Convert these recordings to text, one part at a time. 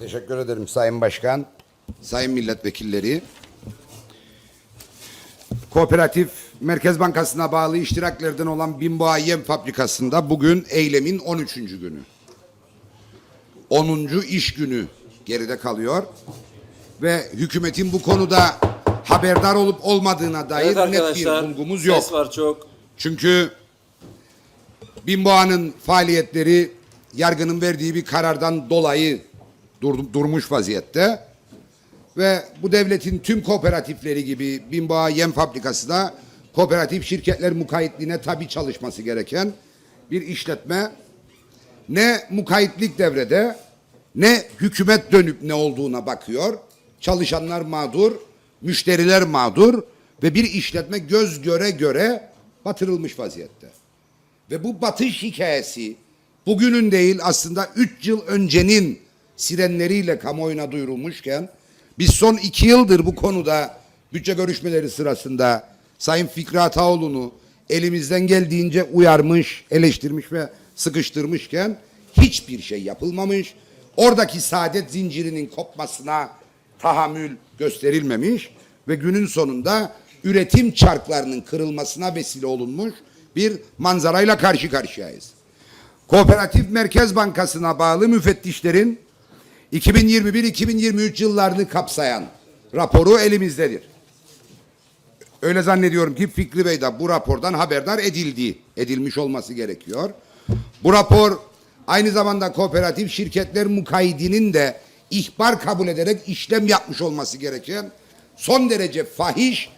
Teşekkür ederim Sayın Başkan, Sayın Milletvekilleri. Kooperatif Merkez Bankası'na bağlı iştiraklerden olan Bimboğa Yem Fabrikası'nda bugün eylemin 13. günü. 10. iş günü geride kalıyor. Ve hükümetin bu konuda haberdar olup olmadığına dair Evet net bir bulgumuz yok. Ses var çok. Çünkü Bimboğa'nın faaliyetleri yargının verdiği bir karardan dolayı dur- durmuş vaziyette. Ve bu devletin tüm kooperatifleri gibi Bimboğa Yem Fabrikası da kooperatif şirketler mukayyitliğine tabi çalışması gereken bir işletme. Ne mukayyitlik devrede ne hükümet dönüp ne olduğuna bakıyor. Çalışanlar mağdur, müşteriler mağdur ve bir işletme göz göre göre batırılmış vaziyette. Ve bu batış hikayesi bugünün değil aslında 3 yıl öncenin sirenleriyle kamuoyuna duyurulmuşken biz son 2 yıldır bu konuda bütçe görüşmeleri sırasında Sayın Fikri Ataoğlu'nu elimizden geldiğince uyarmış, eleştirmiş ve sıkıştırmışken hiçbir şey yapılmamış. Oradaki saadet zincirinin kopmasına tahammül gösterilmemiş ve günün sonunda üretim çarklarının kırılmasına vesile olunmuş bir manzarayla karşı karşıyayız. Kooperatif Merkez Bankası'na bağlı müfettişlerin 2021-2023 yıllarını kapsayan raporu elimizdedir. Öyle zannediyorum ki Fikri Bey de bu rapordan haberdar edildi, edilmiş olması gerekiyor. Bu rapor aynı zamanda kooperatif şirketler mukayyidinin de ihbar kabul ederek işlem yapmış olması gereken son derece fahiş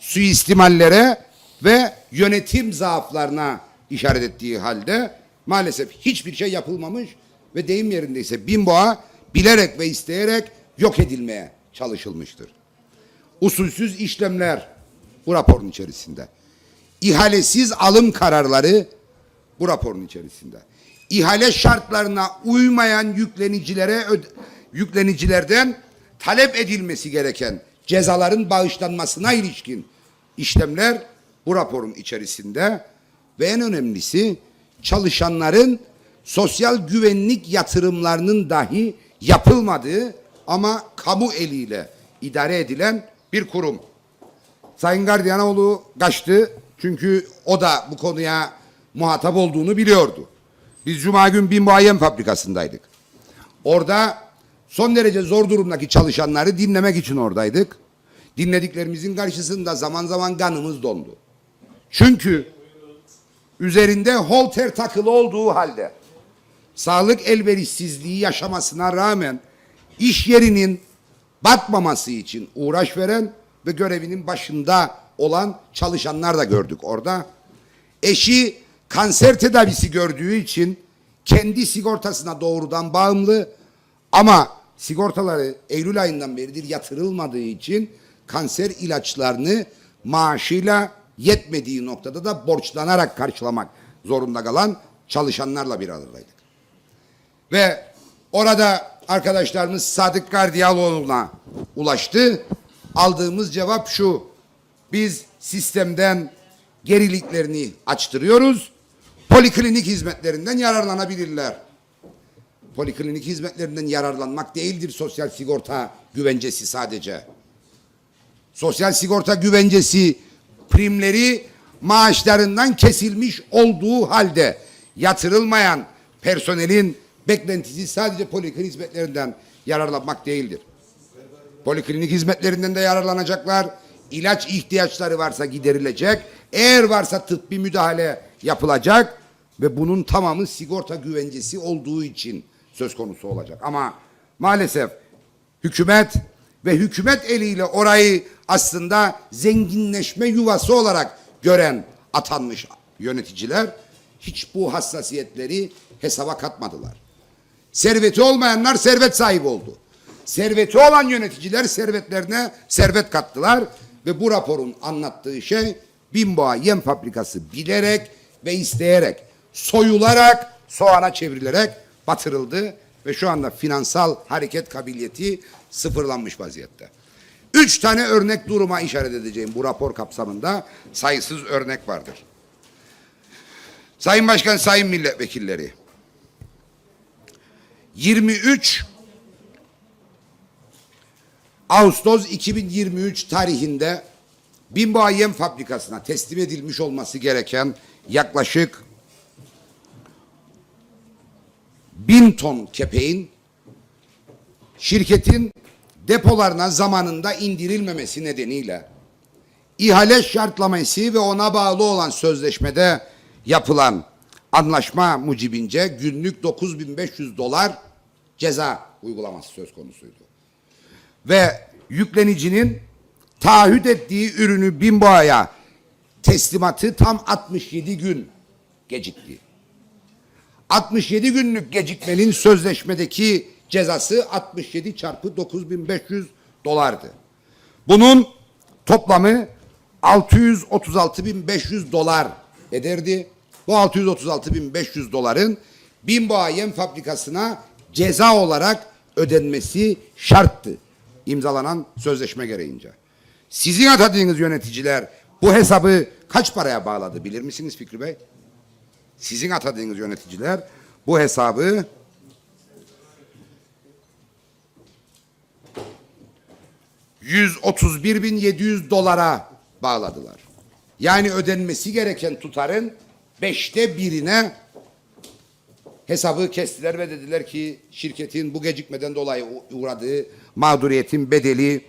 suistimallere ve yönetim zaaflarına işaret ettiği halde maalesef hiçbir şey yapılmamış ve deyim yerindeyse Bimboğa bilerek ve isteyerek yok edilmeye çalışılmıştır. Usulsüz işlemler bu raporun içerisinde. İhalesiz alım kararları bu raporun içerisinde. İhale şartlarına uymayan yüklenicilere yüklenicilerden talep edilmesi gereken cezaların bağışlanmasına ilişkin işlemler bu raporun içerisinde ve en önemlisi çalışanların sosyal güvenlik yatırımlarının dahi yapılmadığı ama kamu eliyle idare edilen bir kurum. Sayın Gardiyanoğlu kaçtı çünkü o da bu konuya muhatap olduğunu biliyordu. Biz Cuma gün bir muayyen fabrikasındaydık. Orada son derece zor durumdaki çalışanları dinlemek için oradaydık. Dinlediklerimizin karşısında zaman zaman kanımız dondu. Çünkü üzerinde holter takılı olduğu halde sağlık elverişsizliği yaşamasına rağmen iş yerinin batmaması için uğraş veren ve görevinin başında olan çalışanlar da gördük orada. Eşi kanser tedavisi gördüğü için kendi sigortasına doğrudan bağımlı ama sigortaları Eylül ayından beridir yatırılmadığı için kanser ilaçlarını maaşıyla yetmediği noktada da borçlanarak karşılamak zorunda kalan çalışanlarla bir aradaydık. Ve orada arkadaşlarımız Sadık Gardiyaloğlu'na ulaştı. Aldığımız cevap şu. Biz sistemden geriliklerini açtırıyoruz. Poliklinik hizmetlerinden yararlanabilirler. Poliklinik hizmetlerinden yararlanmak değildir sosyal sigorta güvencesi sadece. Sosyal sigorta güvencesi primleri maaşlarından kesilmiş olduğu halde yatırılmayan personelin beklentisi sadece poliklinik hizmetlerinden yararlanmak değildir. Poliklinik hizmetlerinden de yararlanacaklar. İlaç ihtiyaçları varsa giderilecek. Eğer varsa tıbbi müdahale yapılacak ve bunun tamamı sigorta güvencesi olduğu için söz konusu olacak. Ama maalesef hükümet ve hükümet eliyle orayı aslında zenginleşme yuvası olarak gören atanmış yöneticiler hiç bu hassasiyetleri hesaba katmadılar. Serveti olmayanlar servet sahibi oldu. Serveti olan yöneticiler servetlerine servet kattılar ve bu raporun anlattığı şey Bimboğa yem fabrikası bilerek ve isteyerek soyularak soğana çevrilerek batırıldı ve şu anda finansal hareket kabiliyeti sıfırlanmış vaziyette. Üç tane örnek duruma işaret edeceğim bu rapor kapsamında sayısız örnek vardır. Sayın Başkan, Sayın Milletvekilleri 23 Ağustos 2023 tarihinde Yem Fabrikası'na teslim edilmiş olması gereken yaklaşık bin ton kepeğin şirketin depolarına zamanında indirilmemesi nedeniyle ihale şartlaması ve ona bağlı olan sözleşmede yapılan anlaşma mucibince günlük 9500 dolar ceza uygulaması söz konusuydu. Ve yüklenicinin taahhüt ettiği ürünü Binboğa'ya teslimatı tam 67 gün gecikti. 67 günlük gecikmenin sözleşmedeki cezası 67 çarpı 9500 dolardı. Bunun toplamı 636.500 dolar ederdi. Bu 636.500 doların Binboğa Yem Fabrikası'na ceza olarak ödenmesi şarttı. imzalanan sözleşme gereğince. Sizin atadığınız yöneticiler bu hesabı kaç paraya bağladı bilir misiniz Fikri Bey? Sizin atadığınız yöneticiler bu hesabı ...131.700 dolara bağladılar. Yani ödenmesi gereken tutarın beşte birine hesabı kestiler ve dediler ki şirketin bu gecikmeden dolayı uğradığı mağduriyetin bedeli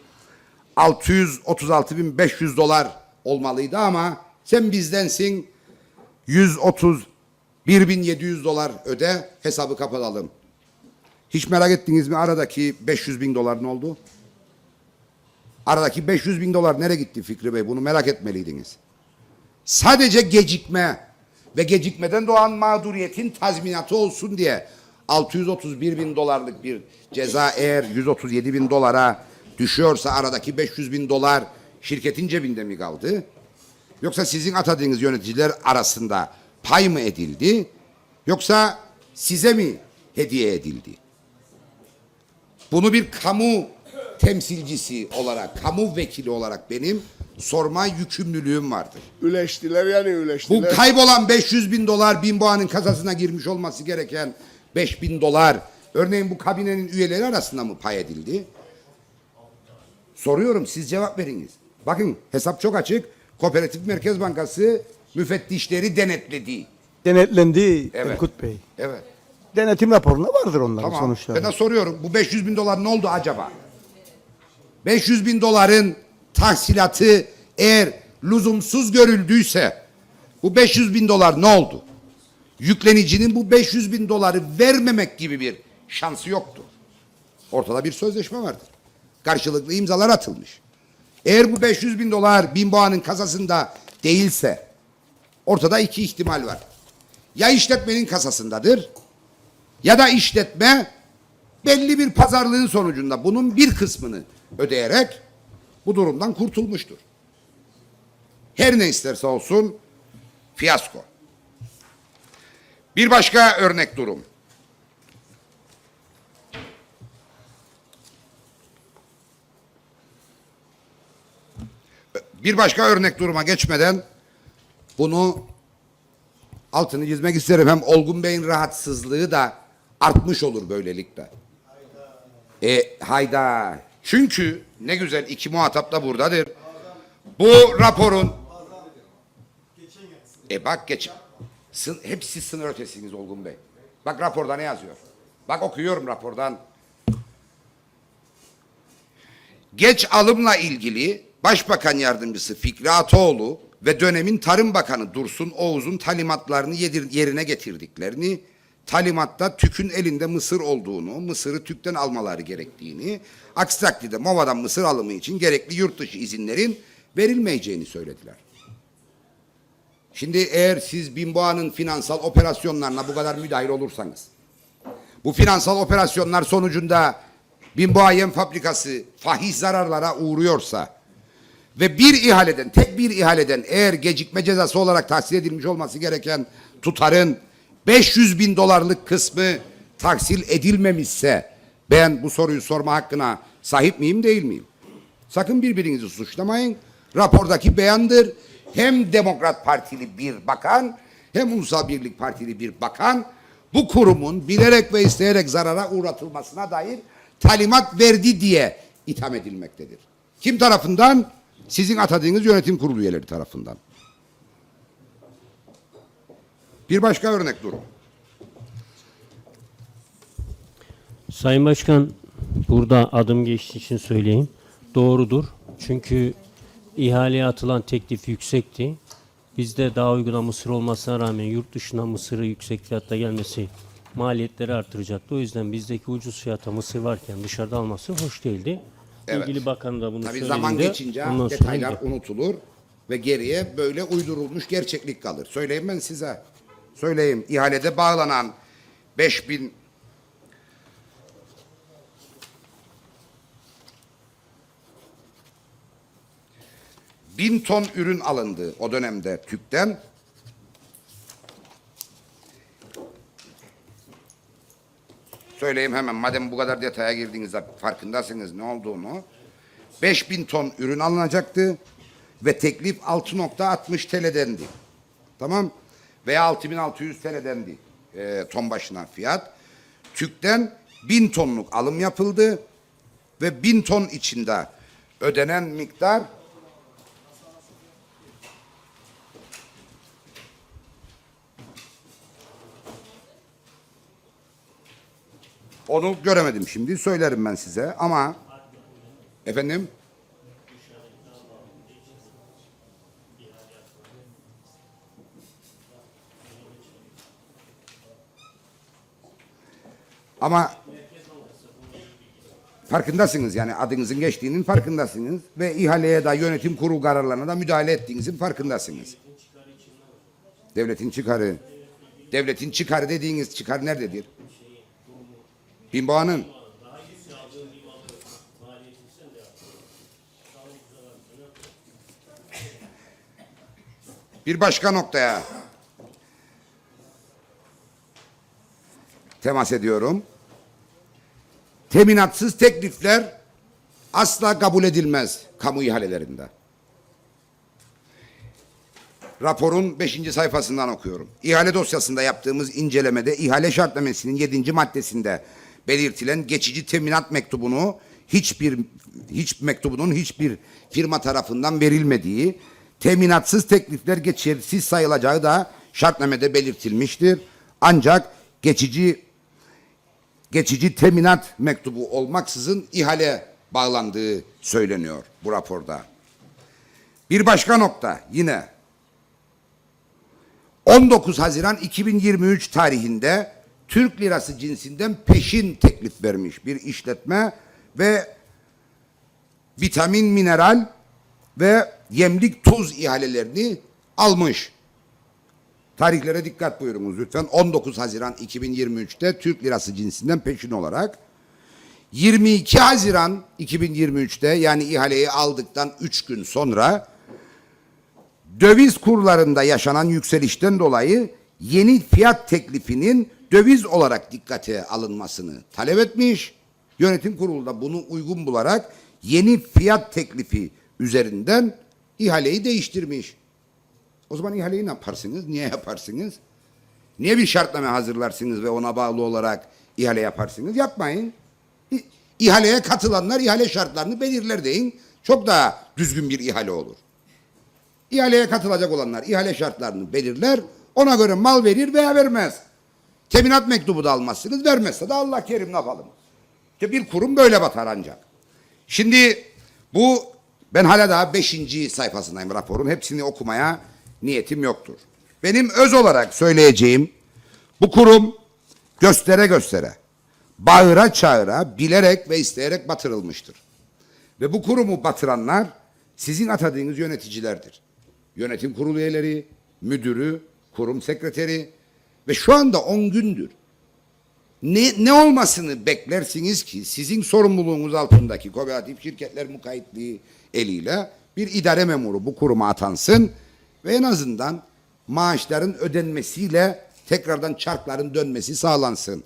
636.500 dolar olmalıydı ama sen bizdensin 131.700 dolar öde hesabı kapatalım. Hiç merak ettiniz mi aradaki 500 bin dolar ne oldu? Aradaki 500 bin dolar nereye gitti Fikri Bey? Bunu merak etmeliydiniz. Sadece gecikme ve gecikmeden doğan mağduriyetin tazminatı olsun diye 631 bin dolarlık bir ceza eğer 137 bin dolara düşüyorsa aradaki 500 bin dolar şirketin cebinde mi kaldı? Yoksa sizin atadığınız yöneticiler arasında pay mı edildi? Yoksa size mi hediye edildi? Bunu bir kamu temsilcisi olarak, kamu vekili olarak benim sorma yükümlülüğüm vardır. Üleştiler yani Bu üleştiler. kaybolan 500 bin dolar Binboğa'nın kasasına girmiş olması gereken 5 bin dolar örneğin bu kabinenin üyeleri arasında mı pay edildi? Soruyorum siz cevap veriniz. Bakın hesap çok açık. Kooperatif Merkez Bankası müfettişleri denetledi. denetlendi Evet. Erkut Bey. Evet. Denetim raporunda vardır onların Tamam. sonuçları. Ben de soruyorum. Bu 500 bin dolar ne oldu acaba? 500 bin doların tahsilatı eğer lüzumsuz görüldüyse bu 500 bin dolar ne oldu? Yüklenicinin bu 500 bin doları vermemek gibi bir şansı yoktu. Ortada bir sözleşme vardır. Karşılıklı imzalar atılmış. Eğer bu 500 bin dolar Binboğa'nın kasasında değilse ortada iki ihtimal var. Ya işletmenin kasasındadır ya da işletme belli bir pazarlığın sonucunda bunun bir kısmını ödeyerek bu durumdan kurtulmuştur. Her ne isterse olsun fiyasko. Bir başka örnek durum. Bir başka örnek duruma geçmeden bunu altını çizmek isterim. Hem Olgun Bey'in rahatsızlığı da artmış olur böylelikle. E hayda. Çünkü ne güzel iki muhatap da buradadır. Bu raporun e bak geç. Sın, hepsi sınır ötesiniz Olgun Bey. Bak raporda ne yazıyor? Bak okuyorum rapordan. Geç alımla ilgili Başbakan Yardımcısı Fikri Ataoğlu ve dönemin Tarım Bakanı Dursun Oğuz'un talimatlarını yerine getirdiklerini, talimatta tükün elinde mısır olduğunu, mısırı tükten almaları gerektiğini, aksi takdirde MOVA'dan mısır alımı için gerekli yurt dışı izinlerin verilmeyeceğini söylediler. Şimdi eğer siz Binboğa'nın finansal operasyonlarına bu kadar müdahil olursanız, bu finansal operasyonlar sonucunda Binboğa Yem Fabrikası fahiş zararlara uğruyorsa ve bir ihaleden, tek bir ihaleden eğer gecikme cezası olarak tahsil edilmiş olması gereken tutarın 500 bin dolarlık kısmı tahsil edilmemişse ben bu soruyu sorma hakkına sahip miyim değil miyim? Sakın birbirinizi suçlamayın. Rapordaki beyandır. Hem Demokrat Partili bir bakan hem Ulusal Birlik Partili bir bakan bu kurumun bilerek ve isteyerek zarara uğratılmasına dair talimat verdi diye itham edilmektedir. Kim tarafından? Sizin atadığınız yönetim kurulu üyeleri tarafından. Bir başka örnek durum. Sayın Başkan, burada adım geçtiği için söyleyeyim. Doğrudur. Çünkü ihaleye atılan teklif yüksekti. Bizde daha uyguna mısır olmasına rağmen yurt dışına mısırı yüksek fiyatta gelmesi maliyetleri artıracaktı. O yüzden bizdeki ucuz fiyata mısır varken dışarıda alması hoş değildi. Evet. İlgili bakan da bunu Tabii söyledi. zaman geçince Ondan sonra detaylar gidiyor. unutulur ve geriye böyle uydurulmuş gerçeklik kalır. Söyleyeyim ben size. Söyleyeyim. İhalede bağlanan 5000 bin ton ürün alındı o dönemde tüpten. Söyleyeyim hemen madem bu kadar detaya girdiğinizde farkındasınız ne olduğunu. 5000 ton ürün alınacaktı ve teklif 6.60 TL'dendi. Tamam? Veya 6600 TL'dendi e, ton başına fiyat. TÜK'ten 1000 tonluk alım yapıldı ve 1000 ton içinde ödenen miktar Onu göremedim şimdi. Söylerim ben size ama efendim ama farkındasınız yani adınızın geçtiğinin farkındasınız ve ihaleye de yönetim kurulu kararlarına da müdahale ettiğinizin farkındasınız. Devletin çıkarı. Devletin çıkarı dediğiniz çıkar nerededir? Binboğa'nın. Bir başka noktaya temas ediyorum. Teminatsız teklifler asla kabul edilmez kamu ihalelerinde. Raporun 5. sayfasından okuyorum. İhale dosyasında yaptığımız incelemede ihale şartnamesinin 7. maddesinde belirtilen geçici teminat mektubunu hiçbir hiç mektubunun hiçbir firma tarafından verilmediği, teminatsız teklifler geçersiz sayılacağı da şartnamede belirtilmiştir. Ancak geçici geçici teminat mektubu olmaksızın ihale bağlandığı söyleniyor bu raporda. Bir başka nokta yine 19 Haziran 2023 tarihinde Türk lirası cinsinden peşin teklif vermiş bir işletme ve vitamin, mineral ve yemlik tuz ihalelerini almış. Tarihlere dikkat buyurunuz lütfen. 19 Haziran 2023'te Türk lirası cinsinden peşin olarak 22 Haziran 2023'te yani ihaleyi aldıktan 3 gün sonra döviz kurlarında yaşanan yükselişten dolayı yeni fiyat teklifinin döviz olarak dikkate alınmasını talep etmiş. Yönetim kurulu da bunu uygun bularak yeni fiyat teklifi üzerinden ihaleyi değiştirmiş. O zaman ihaleyi ne yaparsınız? Niye yaparsınız? Niye bir şartlama hazırlarsınız ve ona bağlı olarak ihale yaparsınız? Yapmayın. İhaleye katılanlar ihale şartlarını belirler deyin. Çok daha düzgün bir ihale olur. İhaleye katılacak olanlar ihale şartlarını belirler. Ona göre mal verir veya vermez. Teminat mektubu da almazsınız. Vermezse de Allah kerim ne yapalım. İşte bir kurum böyle batar ancak. Şimdi bu ben hala daha beşinci sayfasındayım raporun. Hepsini okumaya niyetim yoktur. Benim öz olarak söyleyeceğim bu kurum göstere göstere, bağıra çağıra, bilerek ve isteyerek batırılmıştır. Ve bu kurumu batıranlar sizin atadığınız yöneticilerdir. Yönetim kurulu üyeleri, müdürü, kurum sekreteri ve şu anda 10 gündür ne, ne olmasını beklersiniz ki sizin sorumluluğunuz altındaki kooperatif şirketler mukayyetliği eliyle bir idare memuru bu kuruma atansın ve en azından maaşların ödenmesiyle tekrardan çarkların dönmesi sağlansın.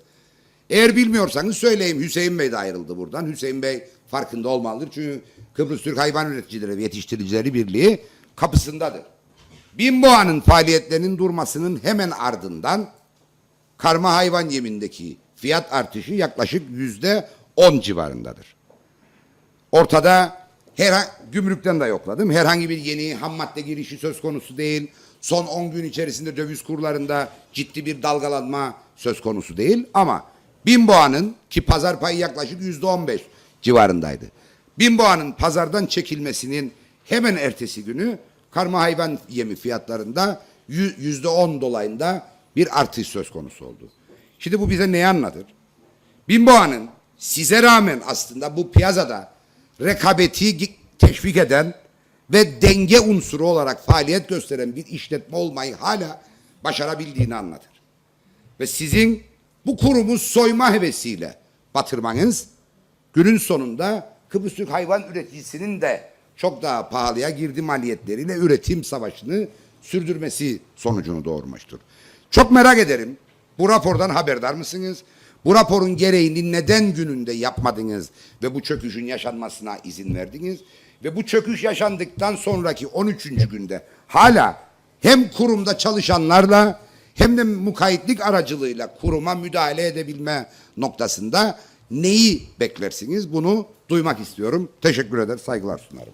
Eğer bilmiyorsanız söyleyeyim Hüseyin Bey de ayrıldı buradan. Hüseyin Bey farkında olmalıdır. Çünkü Kıbrıs Türk Hayvan Üreticileri ve Yetiştiricileri Birliği kapısındadır. Binboğa'nın faaliyetlerinin durmasının hemen ardından karma hayvan yemindeki fiyat artışı yaklaşık yüzde on civarındadır. Ortada her gümrükten de yokladım. Herhangi bir yeni ham madde girişi söz konusu değil. Son 10 gün içerisinde döviz kurlarında ciddi bir dalgalanma söz konusu değil. Ama Binboğa'nın ki pazar payı yaklaşık yüzde 15 civarındaydı. Binboğa'nın pazardan çekilmesinin hemen ertesi günü karma hayvan yemi fiyatlarında yü- yüzde 10 dolayında bir artış söz konusu oldu. Şimdi bu bize neyi anlatır? Binboğa'nın size rağmen aslında bu piyasada rekabeti teşvik eden ve denge unsuru olarak faaliyet gösteren bir işletme olmayı hala başarabildiğini anlatır. Ve sizin bu kurumu soyma hevesiyle batırmanız günün sonunda Kıbrıs Türk hayvan üreticisinin de çok daha pahalıya girdi maliyetleriyle üretim savaşını sürdürmesi sonucunu doğurmuştur. Çok merak ederim. Bu rapordan haberdar mısınız? Bu raporun gereğini neden gününde yapmadınız ve bu çöküşün yaşanmasına izin verdiniz? Ve bu çöküş yaşandıktan sonraki 13. günde hala hem kurumda çalışanlarla hem de mukayyitlik aracılığıyla kuruma müdahale edebilme noktasında neyi beklersiniz? Bunu duymak istiyorum. Teşekkür eder, saygılar sunarım.